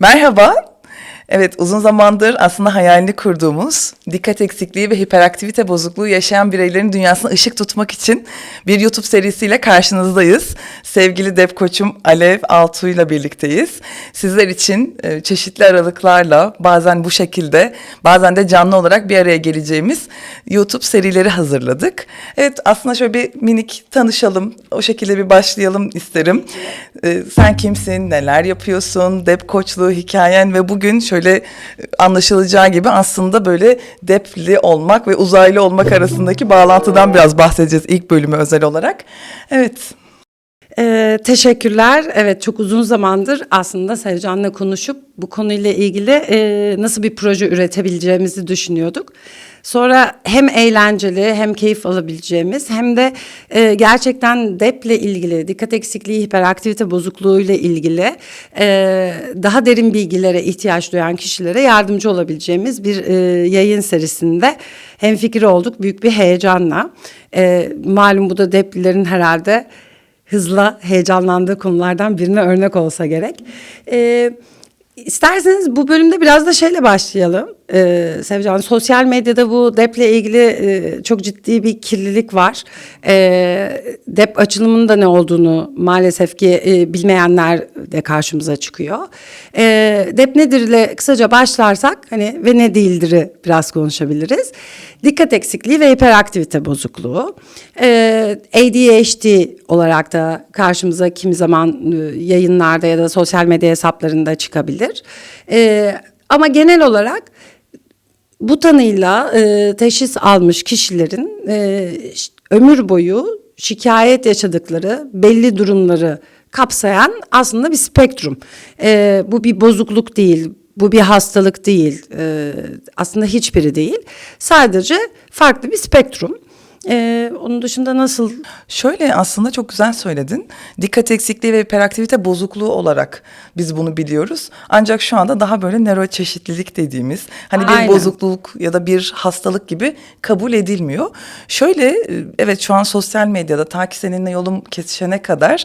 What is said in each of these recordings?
Merhaba. Evet uzun zamandır aslında hayalini kurduğumuz dikkat eksikliği ve hiperaktivite bozukluğu yaşayan bireylerin dünyasına ışık tutmak için bir YouTube serisiyle karşınızdayız. Sevgili Dep Koçum Alev Altuğ ile birlikteyiz. Sizler için e, çeşitli aralıklarla bazen bu şekilde bazen de canlı olarak bir araya geleceğimiz YouTube serileri hazırladık. Evet aslında şöyle bir minik tanışalım o şekilde bir başlayalım isterim. E, sen kimsin, neler yapıyorsun, Dep Koçluğu hikayen ve bugün şöyle e, anlaşılacağı gibi aslında böyle depli olmak ve uzaylı olmak arasındaki bağlantıdan biraz bahsedeceğiz ilk bölümü özel olarak. Evet. Ee, teşekkürler. Evet çok uzun zamandır aslında Sevcan'la konuşup bu konuyla ilgili e, nasıl bir proje üretebileceğimizi düşünüyorduk. Sonra hem eğlenceli hem keyif alabileceğimiz hem de e, gerçekten DEP'le ilgili, dikkat eksikliği, hiperaktivite bozukluğuyla ilgili e, daha derin bilgilere ihtiyaç duyan kişilere yardımcı olabileceğimiz bir e, yayın serisinde hem fikir olduk büyük bir heyecanla. E, malum bu da DEP'lilerin herhalde hızla heyecanlandığı konulardan birine örnek olsa gerek. Ee, isterseniz bu bölümde biraz da şeyle başlayalım. Ee, Sevcan, sosyal medyada bu DEP'le ilgili e, çok ciddi bir kirlilik var. Ee, DEP açılımının da ne olduğunu maalesef ki e, bilmeyenler de karşımıza çıkıyor. Ee, DEP nedir ile kısaca başlarsak hani ve ne değildir'i biraz konuşabiliriz. Dikkat eksikliği ve hiperaktivite bozukluğu. Ee, ADHD olarak da karşımıza kimi zaman e, yayınlarda ya da sosyal medya hesaplarında çıkabilir. Ee, ama genel olarak bu tanıyla e, teşhis almış kişilerin e, ömür boyu şikayet yaşadıkları belli durumları kapsayan aslında bir spektrum. E, bu bir bozukluk değil, bu bir hastalık değil, e, aslında hiçbiri değil. Sadece farklı bir spektrum. E, onun dışında nasıl Şöyle aslında çok güzel söyledin. Dikkat eksikliği ve hiperaktivite bozukluğu olarak biz bunu biliyoruz. Ancak şu anda daha böyle nöroçeşitlilik dediğimiz hani bir Aynen. bozukluk ya da bir hastalık gibi kabul edilmiyor. Şöyle e, evet şu an sosyal medyada ta ki seninle yolum kesişene kadar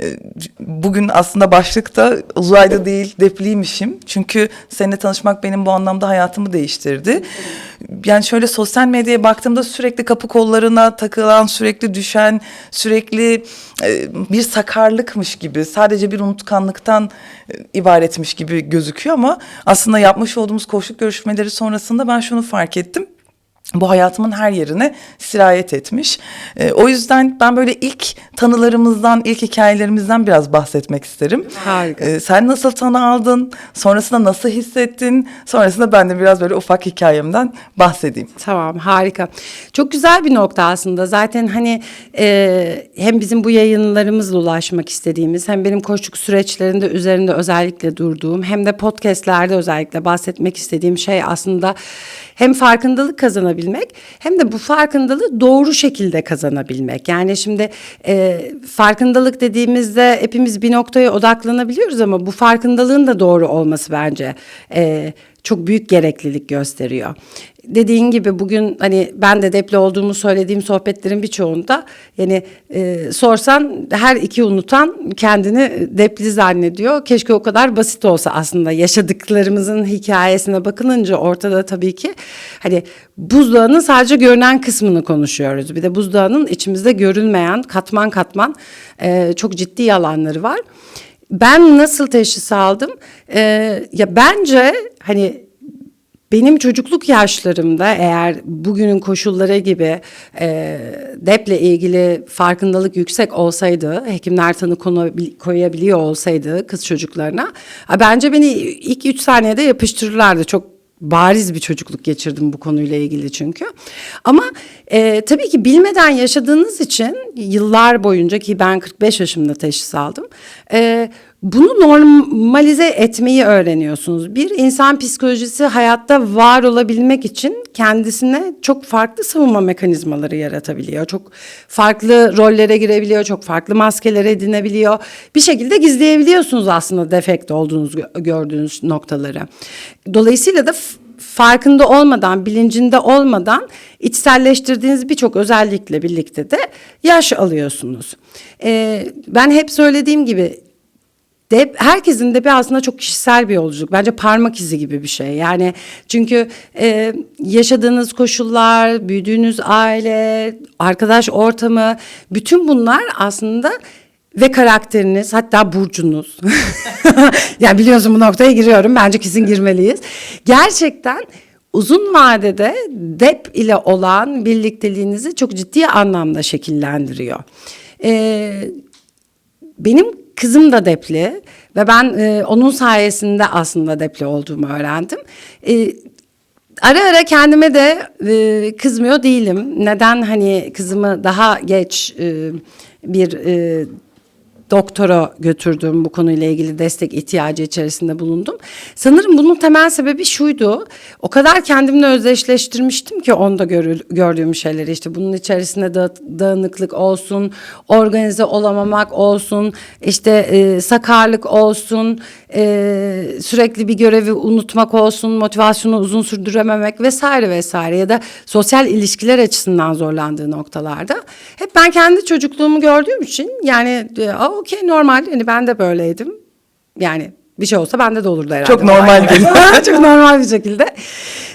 e, bugün aslında başlıkta uzayda değil depliymişim. Çünkü seninle tanışmak benim bu anlamda hayatımı değiştirdi. Yani şöyle sosyal medyaya baktığımda sürekli kapı kollarına takılan, sürekli düşen, sürekli e, bir sakarlıkmış gibi, sadece bir unutkanlıktan e, ibaretmiş gibi gözüküyor ama aslında yapmış olduğumuz koşuk görüşmeleri sonrasında ben şunu fark ettim. Bu hayatımın her yerine sirayet etmiş. E, o yüzden ben böyle ilk tanılarımızdan, ilk hikayelerimizden biraz bahsetmek isterim. Harika. E, sen nasıl tanı aldın? Sonrasında nasıl hissettin? Sonrasında ben de biraz böyle ufak hikayemden bahsedeyim. Tamam harika. Çok güzel bir nokta aslında. Zaten hani e, hem bizim bu yayınlarımızla ulaşmak istediğimiz hem benim koçluk süreçlerinde üzerinde özellikle durduğum hem de podcastlerde özellikle bahsetmek istediğim şey aslında hem farkındalık kazanabilmek hem de bu farkındalığı doğru şekilde kazanabilmek. Yani şimdi e, farkındalık dediğimizde hepimiz bir noktaya odaklanabiliyoruz ama bu farkındalığın da doğru olması bence e, çok büyük gereklilik gösteriyor. Dediğin gibi bugün hani ben de depli olduğumu söylediğim sohbetlerin birçoğunda yani e, sorsan her iki unutan kendini depli zannediyor. Keşke o kadar basit olsa aslında yaşadıklarımızın hikayesine bakılınca ortada tabii ki hani buzdağının sadece görünen kısmını konuşuyoruz. Bir de buzdağının içimizde görünmeyen katman katman e, çok ciddi yalanları var. Ben nasıl teşhis aldım? Ee, ya bence hani benim çocukluk yaşlarımda eğer bugünün koşulları gibi e, DEP'le ilgili farkındalık yüksek olsaydı, hekimler tanı koyabiliyor olsaydı kız çocuklarına, bence beni ilk üç saniyede yapıştırırlardı. Çok bariz bir çocukluk geçirdim bu konuyla ilgili çünkü. Ama e, tabii ki bilmeden yaşadığınız için yıllar boyunca ki ben 45 yaşımda teşhis aldım. E, bunu normalize etmeyi öğreniyorsunuz. Bir insan psikolojisi hayatta var olabilmek için kendisine çok farklı savunma mekanizmaları yaratabiliyor. Çok farklı rollere girebiliyor, çok farklı maskeler edinebiliyor. Bir şekilde gizleyebiliyorsunuz aslında defekt olduğunuz gördüğünüz noktaları. Dolayısıyla da farkında olmadan, bilincinde olmadan içselleştirdiğiniz birçok özellikle birlikte de yaş alıyorsunuz. Ee, ben hep söylediğim gibi Dep, herkesin depi aslında çok kişisel bir yolculuk. Bence parmak izi gibi bir şey. Yani çünkü e, yaşadığınız koşullar, büyüdüğünüz aile, arkadaş ortamı, bütün bunlar aslında ve karakteriniz hatta burcunuz. yani biliyorsun bu noktaya giriyorum. Bence kesin girmeliyiz. Gerçekten uzun vadede dep ile olan birlikteliğinizi çok ciddi anlamda şekillendiriyor. Ee, benim kızım da depli ve ben e, onun sayesinde aslında depli olduğumu öğrendim. E, ara ara kendime de e, kızmıyor değilim. Neden hani kızımı daha geç e, bir e, doktora götürdüm bu konuyla ilgili destek ihtiyacı içerisinde bulundum. Sanırım bunun temel sebebi şuydu. O kadar kendimle özdeşleştirmiştim ki onda gördüğüm şeyleri işte bunun içerisinde da, dağınıklık olsun, organize olamamak olsun, işte e, sakarlık olsun, e, sürekli bir görevi unutmak olsun, motivasyonu uzun sürdürememek vesaire vesaire ya da sosyal ilişkiler açısından zorlandığı noktalarda hep ben kendi çocukluğumu gördüğüm için yani e, "Aa, okey normal hani ben de böyleydim yani bir şey olsa bende de olurdu herhalde. Çok normal değil. Çok normal bir şekilde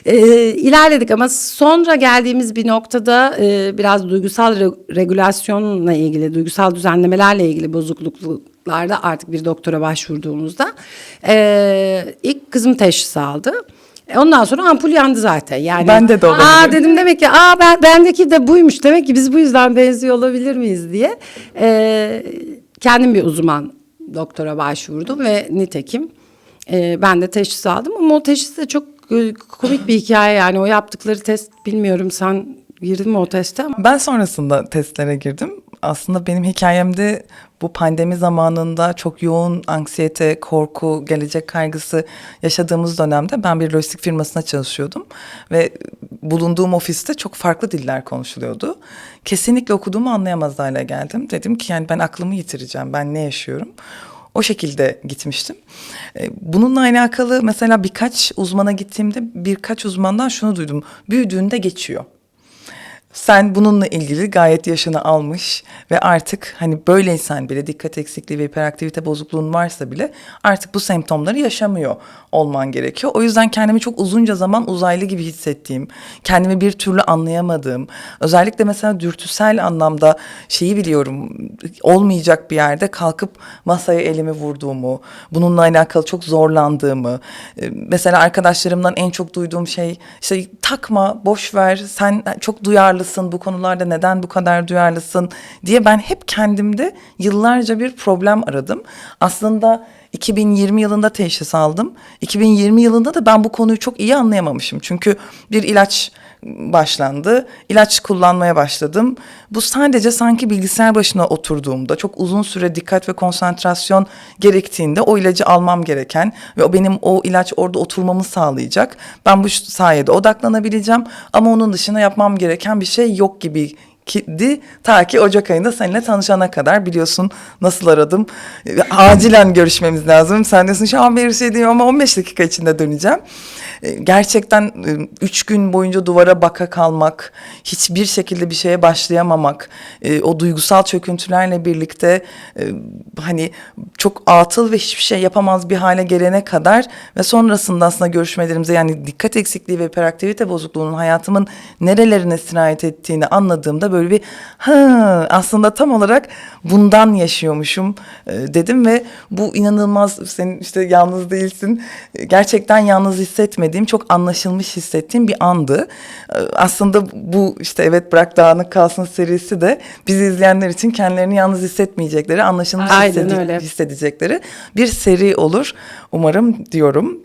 e, ilerledik ama sonra geldiğimiz bir noktada e, biraz duygusal re- regülasyonla ilgili, duygusal düzenlemelerle ilgili bozukluklarda artık bir doktora başvurduğumuzda e, ilk kızım teşhis aldı. E, Ondan sonra ampul yandı zaten. Yani Bende de olabilir. Aa dedim demek ki aa ben bendeki de buymuş. Demek ki biz bu yüzden benziyor olabilir miyiz diye. E, kendim bir uzman doktora başvurdum ve nitekim e, ben de teşhis aldım ama o teşhis de çok e, komik bir hikaye yani o yaptıkları test bilmiyorum sen girdin mi o teste Ben sonrasında testlere girdim. Aslında benim hikayemde bu pandemi zamanında çok yoğun anksiyete, korku, gelecek kaygısı yaşadığımız dönemde ben bir lojistik firmasına çalışıyordum ve bulunduğum ofiste çok farklı diller konuşuluyordu. Kesinlikle okuduğumu anlayamaz hale geldim. Dedim ki yani ben aklımı yitireceğim. Ben ne yaşıyorum? O şekilde gitmiştim. E, Bununla alakalı mesela birkaç uzmana gittiğimde birkaç uzmandan şunu duydum. Büyüdüğünde geçiyor. Sen bununla ilgili gayet yaşını almış ve artık hani böyleysen bile dikkat eksikliği ve hiperaktivite bozukluğun varsa bile artık bu semptomları yaşamıyor olman gerekiyor. O yüzden kendimi çok uzunca zaman uzaylı gibi hissettiğim, kendimi bir türlü anlayamadığım, özellikle mesela dürtüsel anlamda şeyi biliyorum olmayacak bir yerde kalkıp masaya elimi vurduğumu, bununla alakalı çok zorlandığımı, e, mesela arkadaşlarımdan en çok duyduğum şey işte takma, boş ver, sen çok duyarlısın bu konularda neden bu kadar duyarlısın diye ben hep kendimde yıllarca bir problem aradım. Aslında 2020 yılında teşhis aldım. 2020 yılında da ben bu konuyu çok iyi anlayamamışım. Çünkü bir ilaç başlandı. İlaç kullanmaya başladım. Bu sadece sanki bilgisayar başına oturduğumda çok uzun süre dikkat ve konsantrasyon gerektiğinde o ilacı almam gereken ve o benim o ilaç orada oturmamı sağlayacak. Ben bu sayede odaklanabileceğim ama onun dışında yapmam gereken bir şey yok gibi di ta ki Ocak ayında seninle tanışana kadar biliyorsun nasıl aradım. Acilen görüşmemiz lazım. Sen diyorsun şu an bir şey diyeyim ama 15 dakika içinde döneceğim. E, Gerçekten e, üç gün boyunca duvara baka kalmak, hiçbir şekilde bir şeye başlayamamak, e, o duygusal çöküntülerle birlikte e, hani çok atıl ve hiçbir şey yapamaz bir hale gelene kadar ve sonrasında aslında görüşmelerimize yani dikkat eksikliği ve hiperaktivite bozukluğunun hayatımın nerelerine sirayet ettiğini anladığımda böyle bir ha aslında tam olarak bundan yaşıyormuşum dedim ve bu inanılmaz senin işte yalnız değilsin. Gerçekten yalnız hissetmediğim çok anlaşılmış hissettiğim bir andı. E, Aslında bu işte evet bırak dağınık kalsın serisi de bizi izleyenler için kendilerini yalnız hissetmeyecekleri anlaşılmış Aynen hissedi- öyle. hissedecekleri bir seri olur umarım diyorum.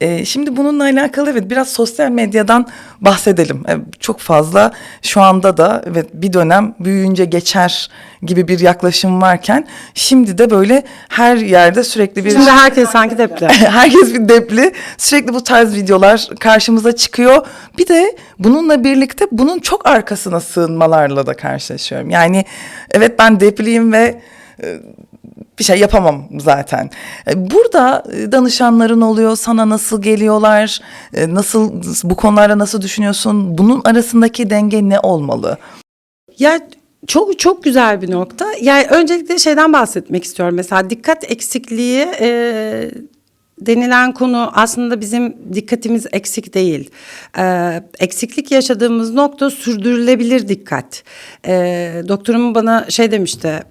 Ee, şimdi bununla alakalı evet biraz sosyal medyadan bahsedelim. Ee, çok fazla şu anda da evet bir dönem büyüyünce geçer gibi bir yaklaşım varken şimdi de böyle her yerde sürekli bir şimdi herkes sanki depli. herkes bir depli sürekli bu tarz videolar karşımıza çıkıyor. Bir de bununla birlikte bunun çok arkasına sığınmalarla da karşılaşıyorum. Yani evet ben depliyim ve e, bir şey yapamam zaten. E, Burada e, danışanların oluyor, sana nasıl geliyorlar, e, nasıl bu konularda nasıl düşünüyorsun? Bunun arasındaki denge ne olmalı? Ya Çok çok güzel bir nokta. Yani öncelikle şeyden bahsetmek istiyorum. Mesela dikkat eksikliği e, denilen konu aslında bizim dikkatimiz eksik değil. E, eksiklik yaşadığımız nokta sürdürülebilir dikkat. E, doktorum bana şey demişti.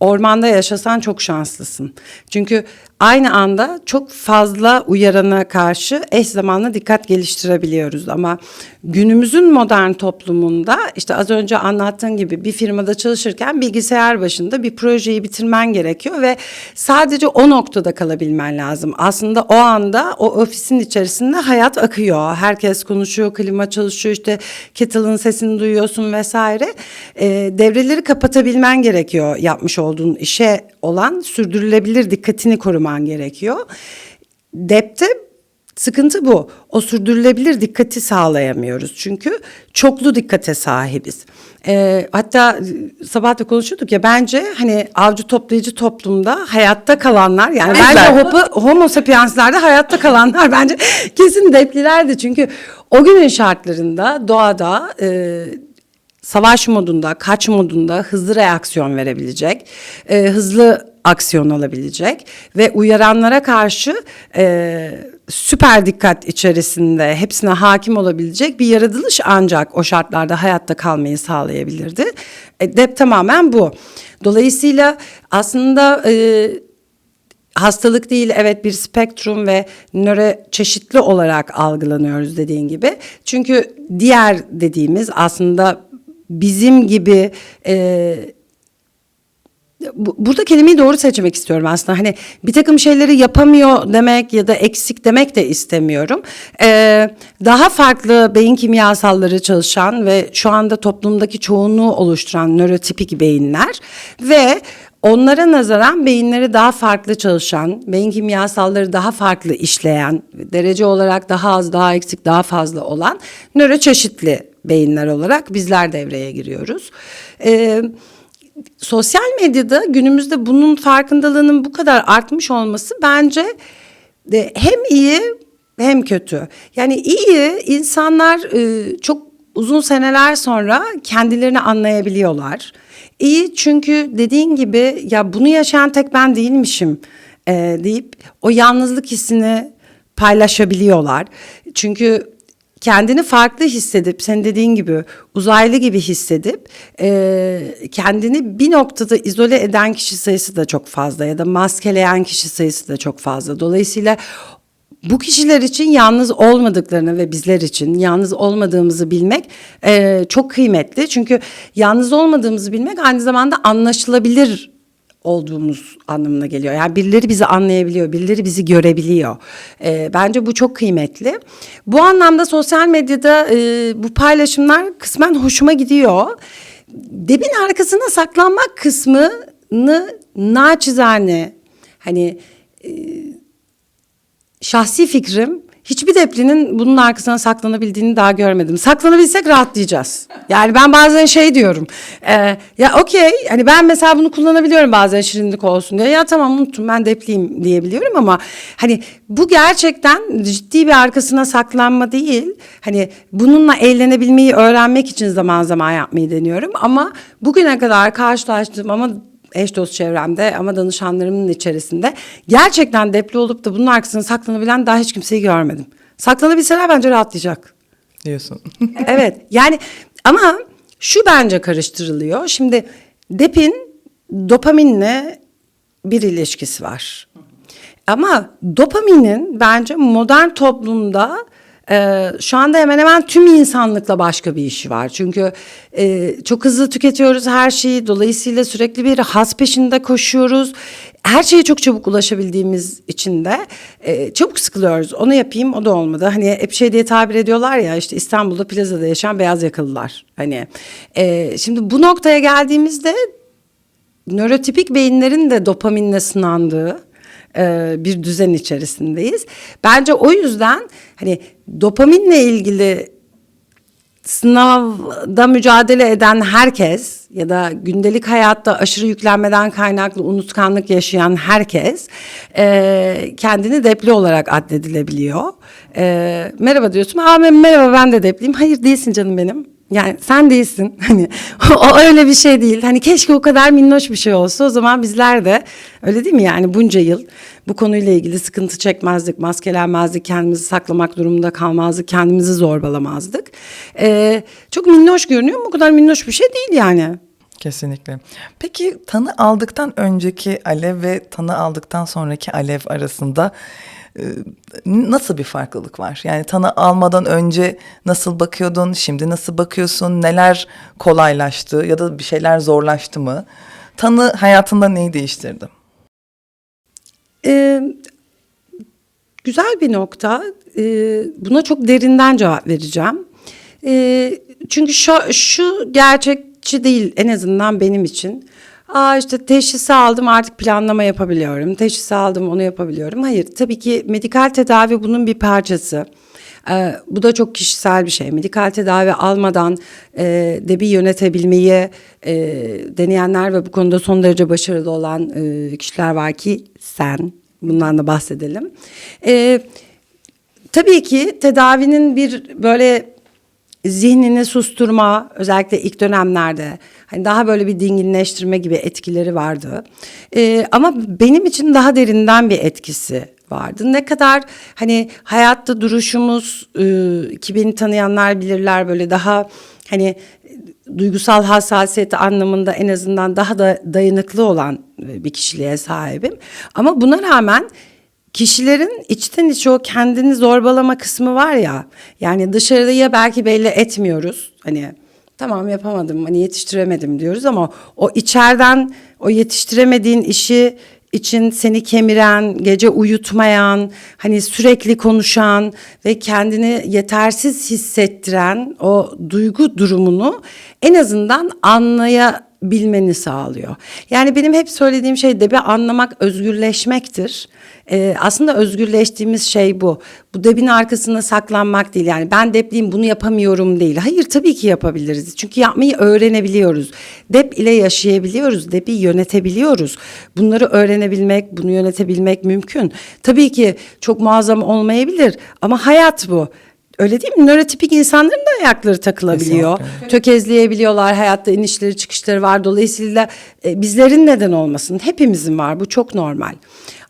Ormanda yaşasan çok şanslısın. Çünkü aynı anda çok fazla uyarana karşı eş zamanlı dikkat geliştirebiliyoruz. Ama günümüzün modern toplumunda işte az önce anlattığın gibi bir firmada çalışırken bilgisayar başında bir projeyi bitirmen gerekiyor ve sadece o noktada kalabilmen lazım. Aslında o anda o ofisin içerisinde hayat akıyor. Herkes konuşuyor, klima çalışıyor, işte kettle'ın sesini duyuyorsun vesaire. Ee, devreleri kapatabilmen gerekiyor yapmış olduğun işe olan sürdürülebilir dikkatini koruman gerekiyor. Depte sıkıntı bu. O sürdürülebilir dikkati sağlayamıyoruz. Çünkü çoklu dikkate sahibiz. Ee, hatta e, sabah da konuşuyorduk ya bence hani avcı toplayıcı toplumda hayatta kalanlar yani bence Bizler. hopo, homo sapienslerde hayatta kalanlar bence kesin deplilerdi. Çünkü o günün şartlarında doğada e, savaş modunda, kaç modunda hızlı reaksiyon verebilecek, e, hızlı aksiyon alabilecek ve uyaranlara karşı e, süper dikkat içerisinde hepsine hakim olabilecek bir yaratılış ancak o şartlarda hayatta kalmayı sağlayabilirdi. E, dep tamamen bu. Dolayısıyla aslında e, hastalık değil evet bir spektrum ve nöro çeşitli olarak algılanıyoruz dediğin gibi. Çünkü diğer dediğimiz aslında bizim gibi e, burada kelimeyi doğru seçmek istiyorum aslında. Hani bir takım şeyleri yapamıyor demek ya da eksik demek de istemiyorum. Ee, daha farklı beyin kimyasalları çalışan ve şu anda toplumdaki çoğunluğu oluşturan nörotipik beyinler ve onlara nazaran beyinleri daha farklı çalışan, beyin kimyasalları daha farklı işleyen, derece olarak daha az, daha eksik, daha fazla olan nöroçeşitli beyinler olarak bizler devreye giriyoruz. Ee, sosyal medyada günümüzde bunun farkındalığının bu kadar artmış olması bence de hem iyi hem kötü. Yani iyi insanlar e, çok uzun seneler sonra kendilerini anlayabiliyorlar. İyi çünkü dediğin gibi ya bunu yaşayan tek ben değilmişim e, deyip o yalnızlık hissini paylaşabiliyorlar. Çünkü kendini farklı hissedip senin dediğin gibi uzaylı gibi hissedip e, kendini bir noktada izole eden kişi sayısı da çok fazla ya da maskeleyen kişi sayısı da çok fazla. Dolayısıyla bu kişiler için yalnız olmadıklarını ve bizler için yalnız olmadığımızı bilmek e, çok kıymetli. Çünkü yalnız olmadığımızı bilmek aynı zamanda anlaşılabilir olduğumuz anlamına geliyor. Yani birileri bizi anlayabiliyor, birileri bizi görebiliyor. Ee, bence bu çok kıymetli. Bu anlamda sosyal medyada e, bu paylaşımlar kısmen hoşuma gidiyor. Debin arkasına saklanmak kısmını naçizane hani şahsi fikrim hiçbir deplinin bunun arkasına saklanabildiğini daha görmedim. Saklanabilsek rahatlayacağız. Yani ben bazen şey diyorum. e, ya okey hani ben mesela bunu kullanabiliyorum bazen şirinlik olsun diye. Ya tamam unuttum ben depliyim diyebiliyorum ama hani bu gerçekten ciddi bir arkasına saklanma değil. Hani bununla eğlenebilmeyi öğrenmek için zaman zaman yapmayı deniyorum. Ama bugüne kadar karşılaştığım ama eş dost çevremde ama danışanlarımın içerisinde gerçekten depli olup da bunun arkasına saklanabilen daha hiç kimseyi görmedim. Saklanabilseler bence rahatlayacak. Diyorsun. evet yani ama şu bence karıştırılıyor. Şimdi depin dopaminle bir ilişkisi var. Ama dopaminin bence modern toplumda e, şu anda hemen hemen tüm insanlıkla başka bir işi var. Çünkü e, çok hızlı tüketiyoruz her şeyi. Dolayısıyla sürekli bir has peşinde koşuyoruz. Her şeye çok çabuk ulaşabildiğimiz için de e, çabuk sıkılıyoruz. Onu yapayım o da olmadı. Hani hep şey diye tabir ediyorlar ya işte İstanbul'da plazada yaşayan beyaz yakalılar. Hani e, şimdi bu noktaya geldiğimizde nörotipik beyinlerin de dopaminle sınandığı e, bir düzen içerisindeyiz. Bence o yüzden hani dopaminle ilgili sınavda mücadele eden herkes ya da gündelik hayatta aşırı yüklenmeden kaynaklı unutkanlık yaşayan herkes e, kendini depli olarak addedilebiliyor. E, merhaba diyorsun. Aa, merhaba ben de depliyim. Hayır değilsin canım benim. Yani sen değilsin. Hani o öyle bir şey değil. Hani keşke o kadar minnoş bir şey olsa. O zaman bizler de öyle değil mi yani bunca yıl bu konuyla ilgili sıkıntı çekmezdik, maskelenmezdik, kendimizi saklamak durumunda kalmazdık, kendimizi zorbalamazdık. Ee, çok minnoş görünüyor ama o kadar minnoş bir şey değil yani. Kesinlikle. Peki tanı aldıktan önceki Alev ve tanı aldıktan sonraki Alev arasında nasıl bir farklılık var? Yani tanı almadan önce nasıl bakıyordun, şimdi nasıl bakıyorsun, neler kolaylaştı ya da bir şeyler zorlaştı mı? Tanı hayatında neyi değiştirdi? Ee, güzel bir nokta. Ee, buna çok derinden cevap vereceğim. Ee, çünkü şu, şu gerçekçi değil en azından benim için. Aa işte teşhisi aldım artık planlama yapabiliyorum. Teşhisi aldım onu yapabiliyorum. Hayır tabii ki medikal tedavi bunun bir parçası. Ee, bu da çok kişisel bir şey. Medikal tedavi almadan e, debi yönetebilmeyi e, deneyenler ve bu konuda son derece başarılı olan e, kişiler var ki sen. Bundan da bahsedelim. E, tabii ki tedavinin bir böyle zihnini susturma özellikle ilk dönemlerde hani daha böyle bir dinginleştirme gibi etkileri vardı. Ee, ama benim için daha derinden bir etkisi vardı. Ne kadar hani hayatta duruşumuz e, ki beni tanıyanlar bilirler böyle daha hani duygusal hassasiyeti anlamında en azından daha da dayanıklı olan bir kişiliğe sahibim. Ama buna rağmen Kişilerin içten içe o kendini zorbalama kısmı var ya. Yani dışarıda ya belki belli etmiyoruz. Hani tamam yapamadım hani yetiştiremedim diyoruz ama o içeriden o yetiştiremediğin işi için seni kemiren, gece uyutmayan, hani sürekli konuşan ve kendini yetersiz hissettiren o duygu durumunu en azından anlayabilmeni sağlıyor. Yani benim hep söylediğim şey de bir anlamak özgürleşmektir. Ee, aslında özgürleştiğimiz şey bu. Bu debin arkasında saklanmak değil. Yani ben depliyim bunu yapamıyorum değil. Hayır tabii ki yapabiliriz. Çünkü yapmayı öğrenebiliyoruz. Dep ile yaşayabiliyoruz. Debi yönetebiliyoruz. Bunları öğrenebilmek, bunu yönetebilmek mümkün. Tabii ki çok muazzam olmayabilir ama hayat bu. Öyle değil mi? Nörotipik insanların da ayakları takılabiliyor. Kesinlikle. Tökezleyebiliyorlar. Hayatta inişleri çıkışları var. Dolayısıyla e, bizlerin neden olmasın? Hepimizin var. Bu çok normal.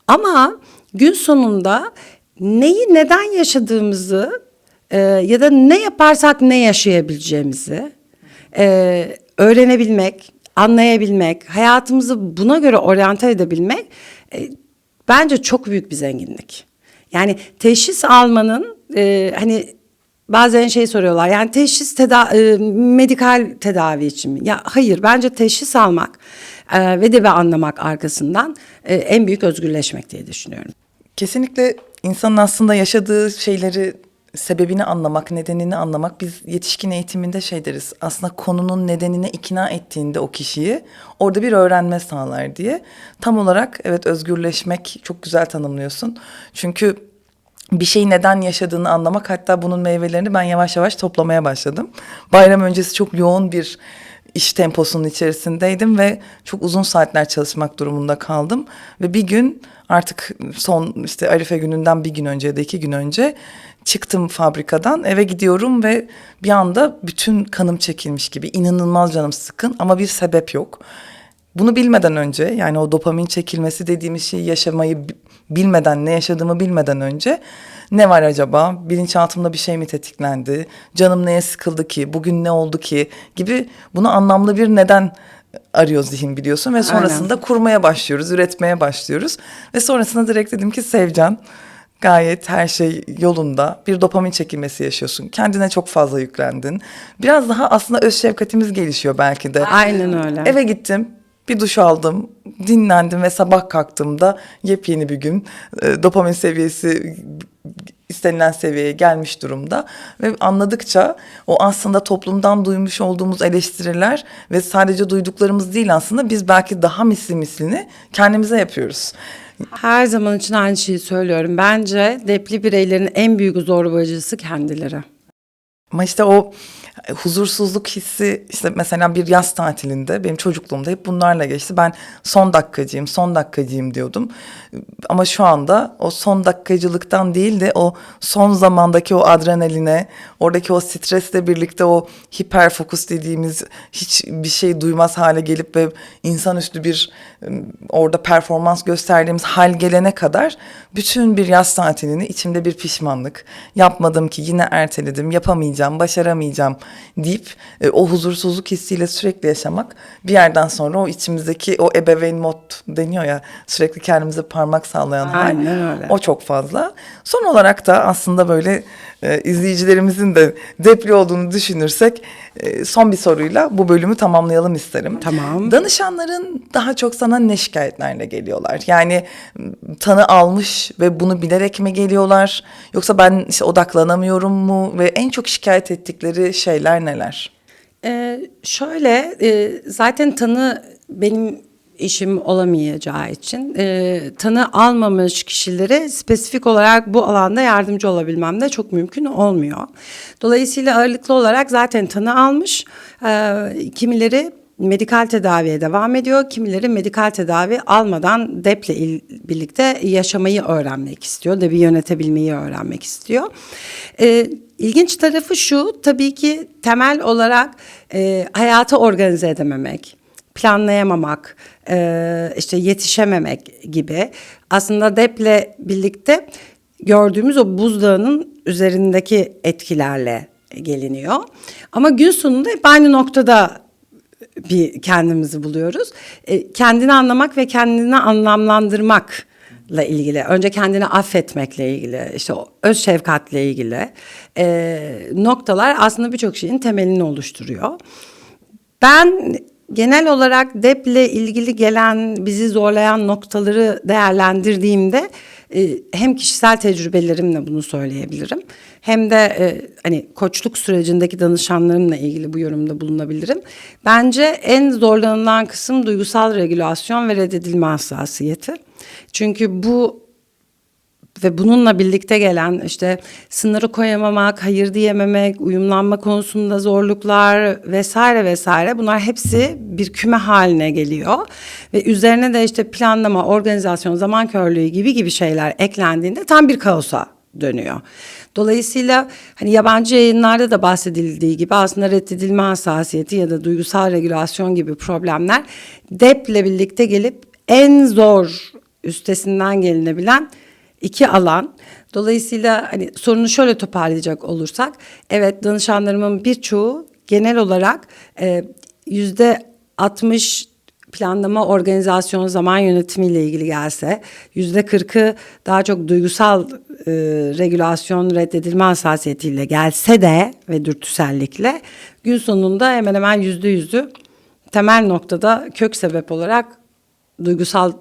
Ama gün sonunda neyi neden yaşadığımızı e, ya da ne yaparsak ne yaşayabileceğimizi e, öğrenebilmek, anlayabilmek, hayatımızı buna göre oryante edebilmek e, bence çok büyük bir zenginlik. Yani teşhis almanın e, hani bazen şey soruyorlar yani teşhis teda e, medikal tedavi için mi? Ya hayır bence teşhis almak e, ve de anlamak arkasından e, en büyük özgürleşmek diye düşünüyorum. Kesinlikle insanın aslında yaşadığı şeyleri sebebini anlamak, nedenini anlamak biz yetişkin eğitiminde şey deriz. Aslında konunun nedenine ikna ettiğinde o kişiyi orada bir öğrenme sağlar diye. Tam olarak evet özgürleşmek çok güzel tanımlıyorsun. Çünkü bir şeyi neden yaşadığını anlamak hatta bunun meyvelerini ben yavaş yavaş toplamaya başladım. Bayram öncesi çok yoğun bir iş temposunun içerisindeydim ve çok uzun saatler çalışmak durumunda kaldım. Ve bir gün artık son işte Arife gününden bir gün önce ya da iki gün önce çıktım fabrikadan eve gidiyorum ve bir anda bütün kanım çekilmiş gibi inanılmaz canım sıkın ama bir sebep yok. Bunu bilmeden önce yani o dopamin çekilmesi dediğimiz şeyi yaşamayı bilmeden ne yaşadığımı bilmeden önce ne var acaba? Bilinçaltımda bir şey mi tetiklendi? Canım neye sıkıldı ki? Bugün ne oldu ki? Gibi bunu anlamlı bir neden arıyor zihin biliyorsun ve sonrasında kurmaya başlıyoruz, üretmeye başlıyoruz. Ve sonrasında direkt dedim ki Sevcan gayet her şey yolunda. Bir dopamin çekilmesi yaşıyorsun. Kendine çok fazla yüklendin. Biraz daha aslında öz şefkatimiz gelişiyor belki de. Aynen öyle. Eve gittim. Bir duş aldım, dinlendim ve sabah kalktığımda yepyeni bir gün. E, dopamin seviyesi istenilen seviyeye gelmiş durumda ve anladıkça o aslında toplumdan duymuş olduğumuz eleştiriler ve sadece duyduklarımız değil aslında biz belki daha misli mislini kendimize yapıyoruz. Her zaman için aynı şeyi söylüyorum. Bence depli bireylerin en büyük zorbalıcısı kendileri. Ama işte o huzursuzluk hissi işte mesela bir yaz tatilinde benim çocukluğumda hep bunlarla geçti. Ben son dakikacıyım, son dakikacıyım diyordum. Ama şu anda o son dakikacılıktan değil de o son zamandaki o adrenaline, oradaki o stresle birlikte o hiper fokus dediğimiz hiç bir şey duymaz hale gelip ve insanüstü bir orada performans gösterdiğimiz hal gelene kadar bütün bir yaz tatilini içimde bir pişmanlık yapmadım ki yine erteledim yapamayacağım başaramayacağım deyip e, o huzursuzluk hissiyle sürekli yaşamak bir yerden sonra o içimizdeki o ebeveyn mod deniyor ya sürekli kendimize parmak sallayan hal Aynen öyle. o çok fazla. Son olarak da aslında böyle e, izleyicilerimizin de depli olduğunu düşünürsek son bir soruyla bu bölümü tamamlayalım isterim. Tamam. Danışanların daha çok sana ne şikayetlerle geliyorlar? Yani tanı almış ve bunu bilerek mi geliyorlar? Yoksa ben işte odaklanamıyorum mu? Ve en çok şikayet ettikleri şeyler neler? Ee, şöyle e, zaten tanı benim işim olamayacağı için e, tanı almamış kişilere spesifik olarak bu alanda yardımcı olabilmem de çok mümkün olmuyor. Dolayısıyla ağırlıklı olarak zaten tanı almış e, kimileri medikal tedaviye devam ediyor. Kimileri medikal tedavi almadan DEP'le birlikte yaşamayı öğrenmek istiyor. DEP'i yönetebilmeyi öğrenmek istiyor. Ee, ilginç tarafı şu tabii ki temel olarak e, hayatı organize edememek planlayamamak, e, işte yetişememek gibi aslında DEP'le birlikte gördüğümüz o buzdağının üzerindeki etkilerle geliniyor. Ama gün sonunda hep aynı noktada bir kendimizi buluyoruz. E, kendini anlamak ve kendini anlamlandırmakla ilgili. Önce kendini affetmekle ilgili, işte öz şefkatle ilgili e, noktalar aslında birçok şeyin temelini oluşturuyor. Ben genel olarak DEP ile ilgili gelen bizi zorlayan noktaları değerlendirdiğimde e, hem kişisel tecrübelerimle bunu söyleyebilirim hem de e, hani koçluk sürecindeki danışanlarımla ilgili bu yorumda bulunabilirim. Bence en zorlanılan kısım duygusal regülasyon ve reddedilme hassasiyeti. Çünkü bu ve bununla birlikte gelen işte sınırı koyamamak, hayır diyememek, uyumlanma konusunda zorluklar vesaire vesaire bunlar hepsi bir küme haline geliyor. Ve üzerine de işte planlama, organizasyon, zaman körlüğü gibi gibi şeyler eklendiğinde tam bir kaosa dönüyor. Dolayısıyla hani yabancı yayınlarda da bahsedildiği gibi aslında reddedilme hassasiyeti ya da duygusal regülasyon gibi problemler DEP'le birlikte gelip en zor üstesinden gelinebilen iki alan. Dolayısıyla hani sorunu şöyle toparlayacak olursak, evet danışanlarımın birçoğu genel olarak e, yüzde 60 planlama, organizasyon, zaman yönetimiyle ilgili gelse, yüzde 40'ı daha çok duygusal e, regülasyon, reddedilme hassasiyetiyle gelse de ve dürtüsellikle gün sonunda hemen hemen yüzde yüzü temel noktada kök sebep olarak duygusal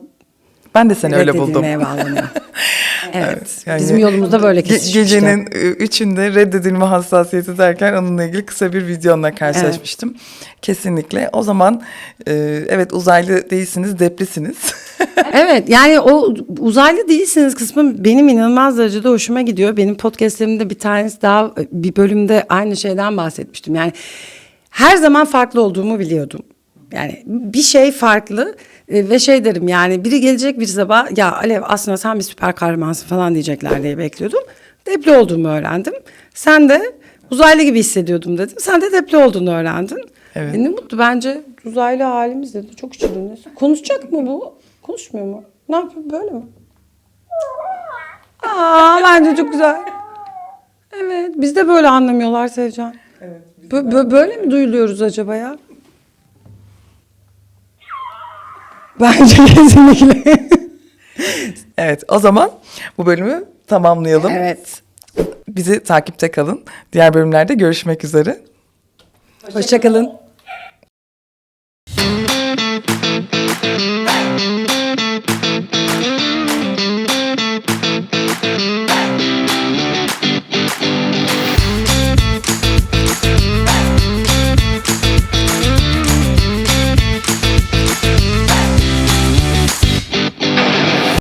Ben de seni öyle buldum. bağlanıyor. evet. Yani bizim yolumuzda böyle kesişmişti. Gecenin e, üçünde reddedilme hassasiyeti derken onunla ilgili kısa bir videonla karşılaşmıştım. Kesinlikle. O zaman e, evet uzaylı değilsiniz, deplisiniz. evet yani o uzaylı değilsiniz kısmı benim inanılmaz derecede hoşuma gidiyor. Benim podcastlerimde bir tanesi daha bir bölümde aynı şeyden bahsetmiştim. Yani her zaman farklı olduğumu biliyordum. Yani bir şey farklı e, ve şey derim yani biri gelecek bir sabah ya Alev aslında sen bir süper kahramansın falan diyecekler diye bekliyordum. Depli olduğumu öğrendim. Sen de uzaylı gibi hissediyordum dedim. Sen de depli olduğunu öğrendin. Evet. E ne mutlu bence uzaylı halimiz dedi. Çok şirin. Konuşacak mı bu? Konuşmuyor mu? Ne yapıyor böyle mi? Aa bence çok güzel. Evet biz de böyle anlamıyorlar Sevcan. Evet, Bö- bö- böyle mi duyuluyoruz acaba ya? Bence kesinlikle. Evet o zaman bu bölümü tamamlayalım. evet. Bizi takipte kalın. Diğer bölümlerde görüşmek üzere. Hoşçakalın.